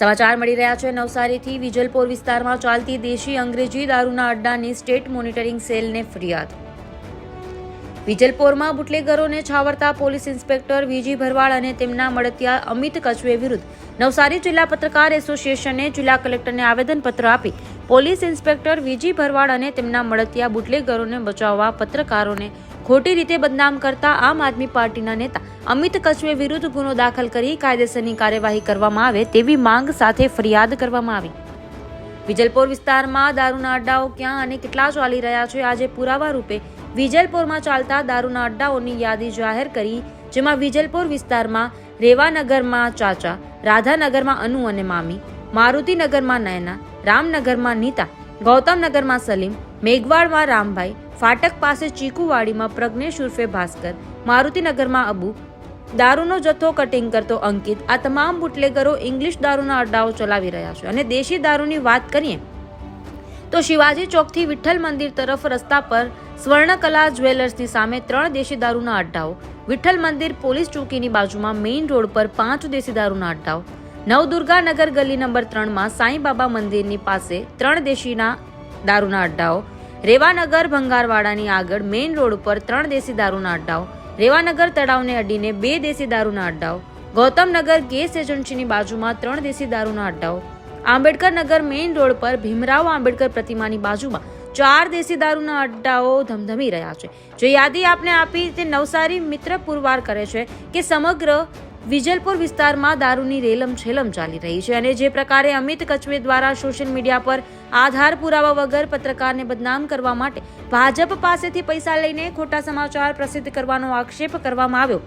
સમાચાર મળી રહ્યા છે. નવસારીથી વિજલપોર વિસ્તારમાં ચાલતી દેશી અંગ્રેજી દારૂના અડ્ડાની સ્ટેટ મોનિટરિંગ સેલને ફરિયાદ. વિજલપોરમાં બુટલેગરોને છાવરતા police inspector V G Bharwad અને તેમના મળતિયા અમિત કચવે વિરુદ્ધ નવસારી જિલ્લા પત્રકાર એસોસિએશને જિલ્લા કલેક્ટરને આવેદનપત્ર આપી પોલીસ ઇન્સ્પેક્ટર વીજી ભરવાડ અને તેમના મળતિયા બુટલેગરોને બચાવવા પત્રકારોને ખોટી રીતે બદનામ કરતા આમ આદમી પાર્ટીના નેતા અમિત કચ્છવે વિરુદ્ધ ગુનો દાખલ કરી કાયદેસરની કાર્યવાહી કરવામાં આવે તેવી માંગ સાથે ફરિયાદ કરવામાં આવી. વિજલપોર વિસ્તારમાં દારૂના અડ્ડાઓ ક્યાં અને કેટલા ચાલી રહ્યા છે? આજે પુરાવા રૂપે વિજલપોરમાં ચાલતા દારૂના અડ્ડાઓની યાદી જાહેર કરી, જેમાં વિજલપોર વિસ્તારમાં રેવાનગરમાં ચાચા, રાધાનગરમાં અનુ અને મામી, મારુતિનગરમાં નયના, રામનગરમાં નીતા, ગૌતમનગરમાં સલીમ મેઘવાડમાં રામભાઈ, ફાટક પાસે ચીકુવાડીમાં પ્રજ્ઞેશ ઉર્ફે ભાસ્કર, મારુતિનગરમાં અબુ. દારૂનો જથ્થો કટિંગ કરતો અંકિત. આ તમામ બુટલેગરો ઇંગ્લિશ દારૂના અડ્ડાઓ ચલાવી રહ્યા છે અને દેશી દારૂની વાત કરીએ તો શિવાજી ચોકથી વિઠ્ઠલ મંદિર તરફ રસ્તા પર સ્વર્ણકલા જ્વેલર્સની સામે ત્રણ દેશી દારૂના અડ્ડાઓ. વિઠ્ઠલ મંદિર પોલીસ ચોકીની બાજુમાં મેઇન રોડ પર પાંચ દેશી દારૂના અડ્ડાઓ. નવદુર્ગાનગર ગલી નંબર ત્રણમાં સાંઈબાબા મંદિરની પાસે ત્રણ દેશીના દારૂના અડ્ડાઓ. રેવાનગર ભંગારવાડાની આગળ મેઇન રોડ ઉપર ત્રણ દેશી દારૂના અડ્ડાઓ. રેવાનગર તળાવને અડીને બે દેશી દારૂના અડ્ડાઓ. ગૌતમનગર ગેસ એજન્સીની બાજુમાં ત્રણ દેશી દારૂના અડ્ડાઓ. આંબેડકર નગર મેઇન રોડ પર ભીમરાવ આંબેડકર પ્રતિમાની બાજુમાં ચાર દેશી દારૂના અડ્ડાઓ ધમધમી રહ્યા છે. જે યાદી આપને આપી તે નવસારી મિત્ર પુરવાર કરે છે કે સમગ્ર વિજલપુર વિસ્તારમાં દારૂની રેલમ છેલમ ચાલી રહી છે અને જે પ્રકારે અમિત કચવે દ્વારા સોશિયલ મીડિયા પર આધાર પુરાવા વગર પત્રકારને બદનામ કરવા માટે ભાજપ પાસેથી પૈસા લઈને ખોટા સમાચાર પ્રસિદ્ધ કરવાનો આક્ષેપ કરવામાં આવ્યો.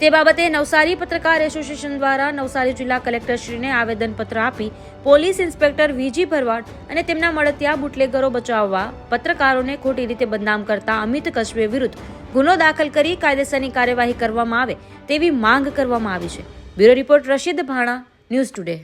તે બાબતે નવસારી પત્રકાર એસોસિએશન દ્વારા નવસારી જિલ્લા કલેક્ટરશ્રીને આવેદનપત્ર આપી પોલીસ ઇન્સ્પેક્ટર વીજી ભરવાડ અને તેમના મળતિયા બુટલેગરો બચાવવા પત્રકારોને ખોટી રીતે બદનામ કરતા અમિત કચવે વિરુદ્ધ ગુનો દાખલ કરી કાયદેસરની કાર્યવાહી કરવામાં આવે તેવી માંગ કરવામાં આવી છે. Bureau report Rashid Bhana, news today.